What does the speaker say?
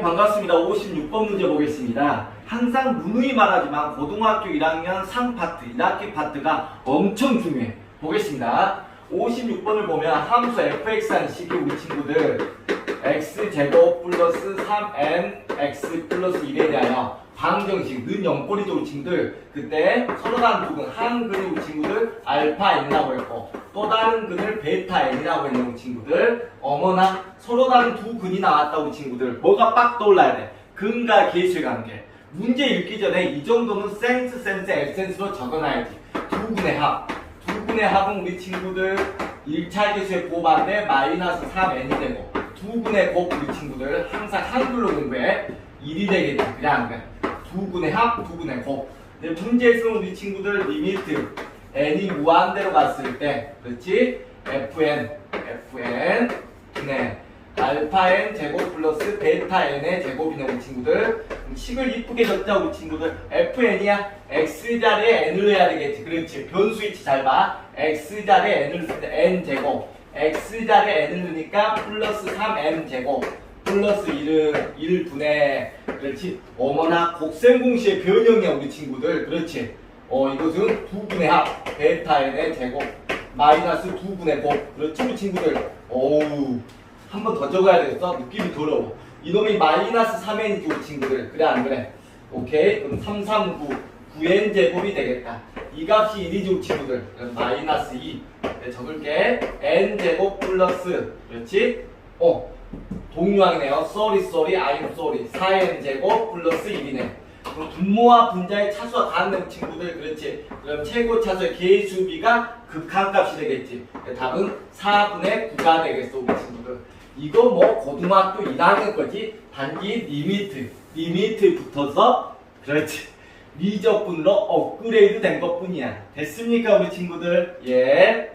반갑습니다. 56번 문제 보겠습니다. 항상 누누이 말하지만 고등학교 1학년 상파트, 1학기 파트가 엄청 중요해. 보겠습니다. 56번을 보면 함수 fx한 식의 우리 친구들 x제곱 플러스 3n x 플러스 1에 대하여 방정식 는 0꼬리죠 우리 친구들 그때 서로 다른 두 근, 한 우리 친구들 알파 n이라고 했고 또 다른 근을 베타 n이라고 했는 친구들 어머나 서로 다른 두 근이 나왔다 우리 친구들 뭐가 빡 떠올라야 돼? 근과 계수의 관계. 문제 읽기 전에 이 정도는 센스 센스 에센스로 적어놔야지. 두 근의 합. 두 근의 합은 우리 친구들 1차 계수의 곱한데 마이너스 3n이 되고 두 근의 곱 우리 친구들 항상 한글로 공부해 1이 되겠지 그냥 두 근의 합, 두 근의 곱 근데 문제에서는 우리 친구들 리미트 n이 무한대로 갔을 때 그렇지? fn fn 네. 알파 n 제곱 플러스 베타 n의 제곱이네 우리 친구들. 식을 이쁘게 적자 우리 친구들. Fn이야? X 자리에 n을 해야 되겠지. 그렇지. 변수 위치 잘봐. X 자리에 n을 쓸 때 n 제곱 x 자리에 n을 넣으니까 플러스 3n 제곱 플러스 1은 1 분의 그렇지? 어머나 곱셈공시의 변형이야 우리 친구들. 그렇지? 어 이것은 두 분의 합 베타 n의 제곱 마이너스 두 분의 곱. 그렇지 우리 친구들? 어우 한 번 더 적어야 되겠어? 느낌이 더러워. 이놈이 마이너스 3n이지 우리 친구들. 그래 안 그래? 오케이? 그럼 3, 3, 9 9n 제곱이 되겠다. 이 값이 1이지 우리 친구들. 그럼 마이너스 2 네, 적을게 n 제곱 플러스 그렇지 어 동유항이네요. sorry, sorry, I'm sorry. 4n 제곱 플러스 1이네. 그럼 분모와 분자의 차수와 같은 친구들 그렇지. 그럼 최고 차수의 계수비가 극한값이 되겠지. 답은 4분의 9가 되겠어, 우리 친구들. 이거 뭐 고등학교 1학년 거지. 단지 리미트, 리미트 붙어서 그렇지. 미적분으로 업그레이드 된 것뿐이야. 됐습니까, 우리 친구들? 예.